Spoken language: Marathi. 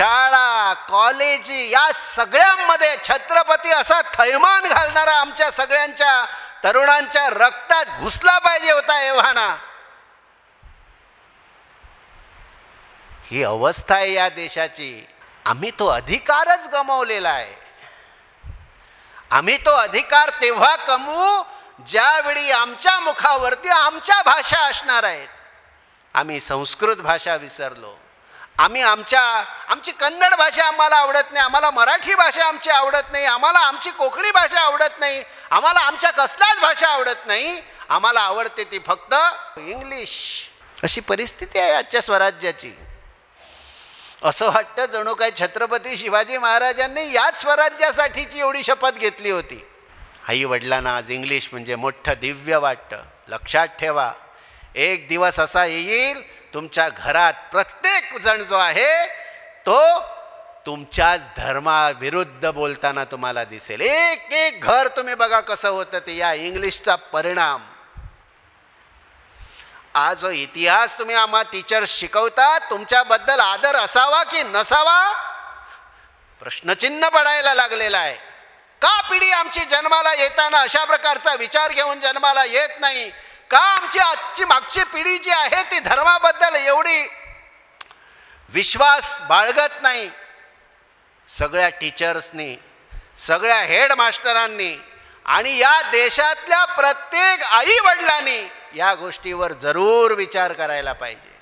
शाळा कॉलेज या सगळ्यांमध्ये छत्रपती असा थैमान घालणारा आमच्या सगळ्यांच्या तरुणांच्या रक्तात घुसला पाहिजे होता एव्हाना ही अवस्था आहे या देशाची. आम्ही तो अधिकारच गमावलेला आहे. आम्ही तो अधिकार तेव्हा कमवू ज्यावेळी आमच्या मुखावरती आमच्या भाषा असणार आहेत. आम्ही संस्कृत भाषा विसरलो. आम्ही आमच्या आमची कन्नड भाषा आम्हाला आवडत नाही आम्हाला मराठी भाषा आमची आवडत नाही आम्हाला आमची कोकणी भाषा आवडत नाही आम्हाला आमच्या कसल्याच भाषा आवडत नाही आम्हाला आवडते ती फक्त इंग्लिश. अशी परिस्थिती आहे आजच्या स्वराज्याची. असं वाटतं जणू काय छत्रपती शिवाजी महाराजांनी याच स्वराज्यासाठीची एवढी शपथ घेतली होती. आई वडिलांना आज इंग्लिश म्हणजे मोठं दिव्य वाटतं. लक्षात ठेवा. एक दिवस असा येईल तुमच्या घरात प्रत्येक जण जो आहे तो तुमच्याच धर्माविरुद्ध बोलताना तुम्हाला दिसेल. एक एक घर तुम्ही बघा कसं होतं ते या इंग्लिशचा परिणाम. हा जो इतिहास तुम्ही आम्हा टीचर्स शिकवता तुमच्याबद्दल आदर असावा की नसावा? प्रश्नचिन्ह पडायला लागलेला आहे. का पिढी आमची जन्माला येताना अशा प्रकारचा विचार घेऊन जन्माला येत नाही? का आमची आजची मागची पिढी जी आहे ती धर्माबद्दल एवढी विश्वास बाळगत नाही? सगळ्या टीचर्सनी सगळ्या हेडमास्टरांनी आणि या देशातल्या प्रत्येक आई वडिलांनी या गोष्टीवर जरूर विचार करायला पाहिजे.